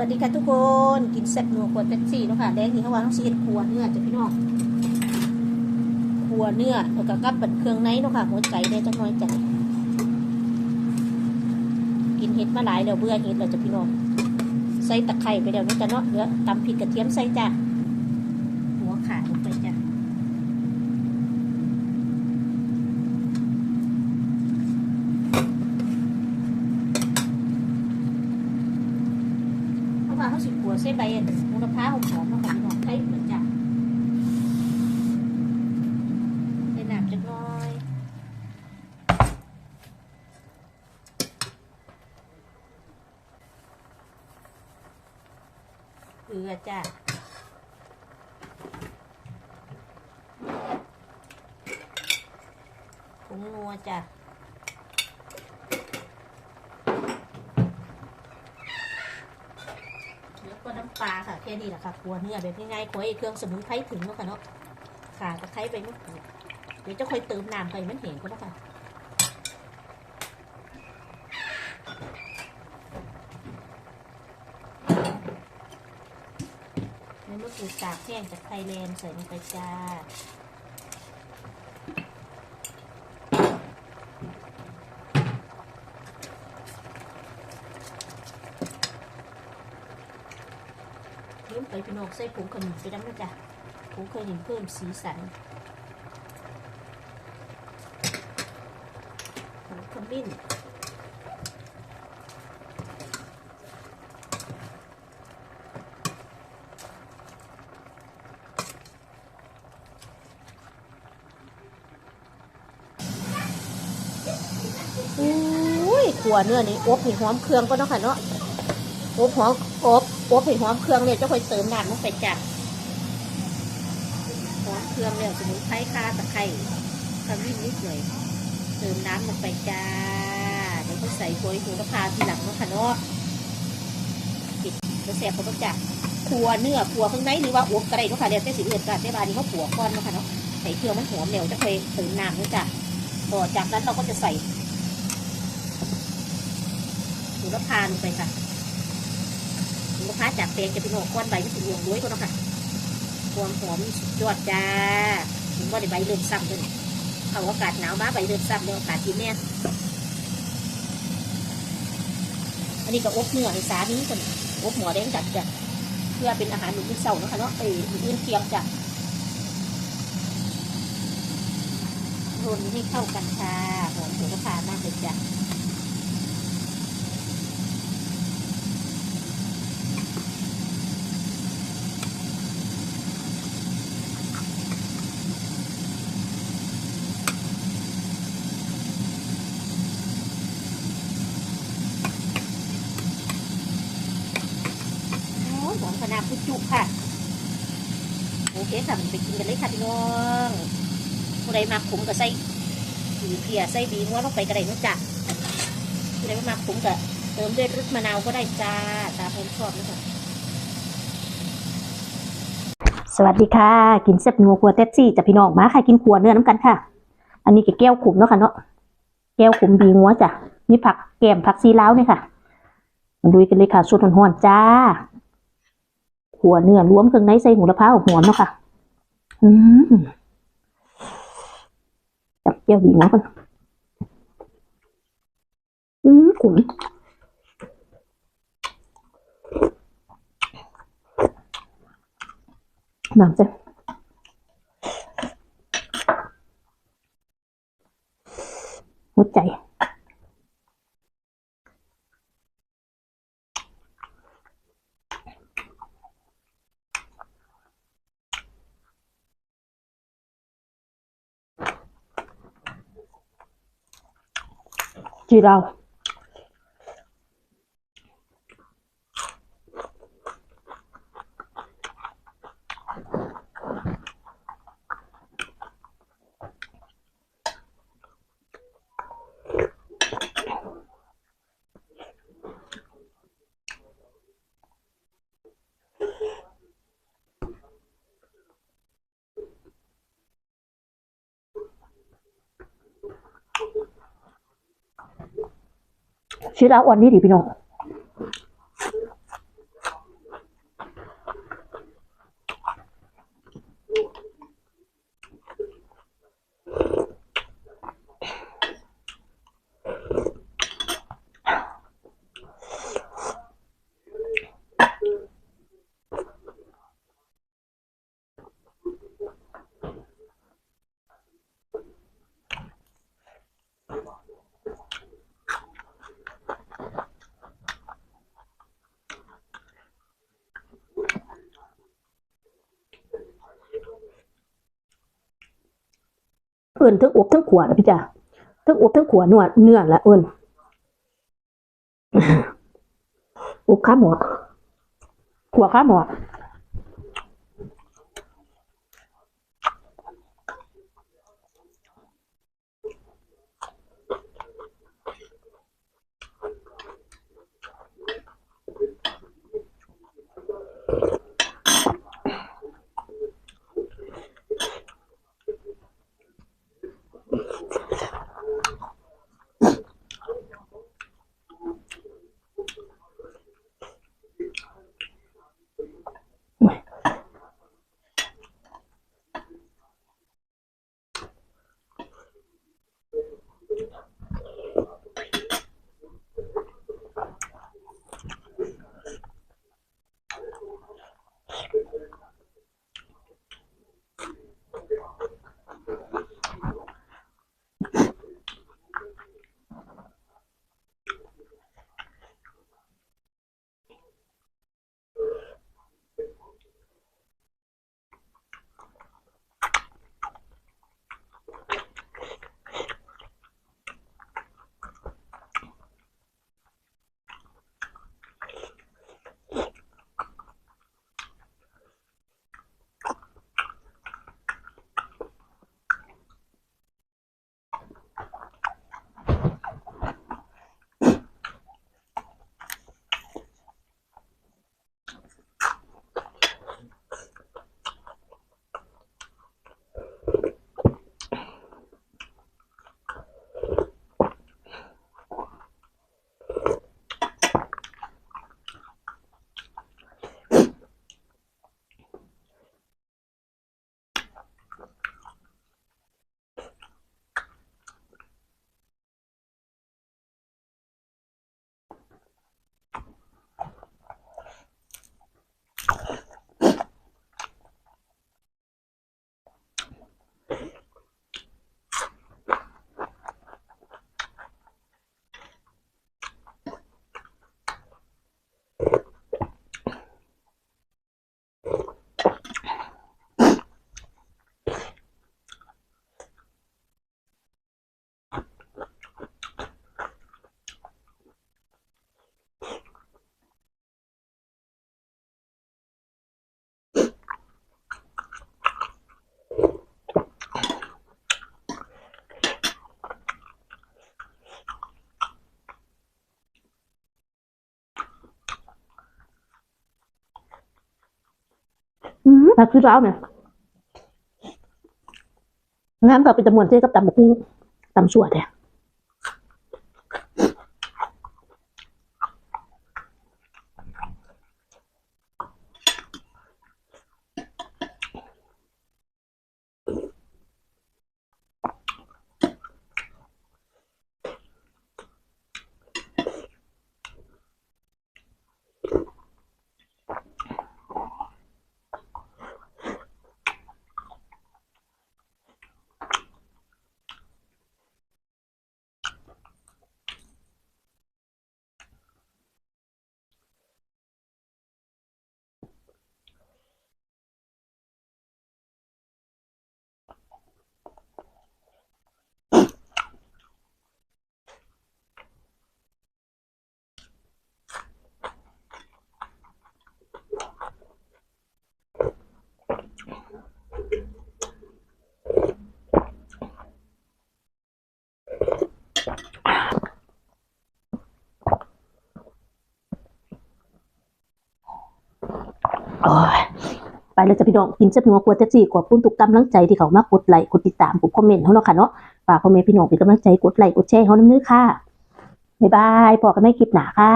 วัสดีค่ะทุกคน กินแซ่บนัวขวดเป็นสี่เนาะค่ะแดงนี่เขาว่าต้องสีเห็ดขวดเนื้อจ้ะพี่น้องขัวเนื้อแล้วก็กับเป็นเครื่องในเนาะค่ะหัวใจได้จังน้อยจ้ะกินเห็ดมาหลายแล้วเบื่อเห็ดแล้วจ้ะพี่น้องใส่ตะไคร้ไปเดี๋ยวนี้จ้ะเนาะเดี๋ยวตำพริกกระเทียมใส่จ้ะหัวขาลงไปจ้ะเพราะว่า เขาสิขัวใส่ใบมูลค่าหอมๆเนาะค่ะพี่น้องใส่เหมือนจ้ะใส่น้ำจักน้อยเกลือจ้ะผงนัวจ้ะแล้วก็ น้ำปลาค่ะแค่นี้แหละค่ะครัวเนื้อแบบง่ายๆคอยเครื่องสมุนไพรถึงแล้วค่ะเนาะค่ะตะไคร้ไปมะกรูดเดี๋ยวจะค่อยเติมน้ำไปมันเห็นก็แล้วค่ะในมะกรูดตากแห้งจากไทยแลนด์ใส่ลงไปจ้า เริ่มไปพี่ น้องใส่ผงขมิ้นไปน้ำนะจ๊ะผงขมิ้นเพิ่มสีสันผงขมิ้นอุ้ยขัวเนื้อนี่อบให้หอมเครื่องก็เนาะค่ะเนาะอบหอมอบ โอบให้หอมเครื่องเนี่ยจะค่อยเติมน้ำลงไปจ้ะหอมเครื่องเนี่ยสมุนไพรข่าตะไคร้ขมิ้นนิดหน่อยเติมน้ำลงไปจ้าเดี๋ยวก็ใส่โรยโหระพาทีหลังนะค่ะเนาะปิดแล้วแสบเขาต้องจ้ะขัวเนื้อขัวข้างในหรือว่าอบกระไรเนาะค่ะเดี๋ยวแต่สีอื่นกันแต่บานนี้เขาขัวก้อนเนาะค่ะเนาะใส่เครื่องมันหอมเดี๋ยวจะค่อยเติมน้ำนะจ้ะต่อจากนั้นเราก็จะใส่โหระพาลงไปค่ะ ลูกค้าจากเปลงจะเป็นหัวก้อนใบไม่ถึงรวงด้วยก็ต้องค่ะความหอมยอดจ้าถึงว่าได้ใบเริ่มซ้ำเลยเอาอากาศหนาวมาใบเริ่มซ้ำแล้วอากาศที่แน่อันนี้ก็อบเนื้อในสานี้กันอบหัวแดงจัดจ้ะเพื่อเป็นอาหารหนุนเสาร์นะคะเนาะเอ้ยหนุนเคียงจ้ะรวนให้เข้ากันค่ะหอมหัวกระพามากเลยจ้ะ โอ้ยหอมข นาดพุจุค่ะ โอเคค่ะมันไปกินกันเลยค่ะพี่น้องผู้ใดมาขมก็ใส่ผีเพียใส่บีงัวลงไปก็ได้นะจ๊ะผู้ใดไม่มาขมก็เติมด้วยรสมะนาวก็ได้จ้าตามผมชอบนะคะสวัสดีค่ะ กินเซ็บนัวครัวเต็ดซี่จ้ะพี่น้องมาค่ะกินขัวเนื้อน้ำกันค่ะ อันนี้ก็แก้วขุมเนาะค่ะเนาะแก้วขุมบีงัวจ้ะนี่ผักแกมผักซีล้าวเนี่ยค่ะดูกันเลยค่ะสูตรหอนๆจ้า หัวเนื้อรวมเครื่องในใส่หูละพร้าวหัวเนาะค่ะ อืมจับเจียวดีหัวกันอืมขุ่นน้ำจ้ะหัวใจ จี เราชีเรา เอิญทั้งอบทั้งขวนะพี่จ้าทั้งอบทั้งขวเนื้อเนื้อละเอิญอบข้าหมอขวข้าหมอ ผักคือเราเนี่ยงามกับเป็นจำนวนเท่กับตำบักหุ่งตำชั่วแท้ โอ้ยไปเลยจ้ะพี่น้องกินเจ็บหัวกลัวแท็กซี่ขอบคุณทุกกำลังใจที่เขามากดไลค์กดติดตามกดคอมเมนต์เขาเนาะค่ะเนาะฝากคอมเมนต์พี่น้องเป็นกำลังใจกดไลค์กดแชร์เขาน้ำเนื้อค่ะบ๊ายบายพอกันไม่คลิปหนาค่ะ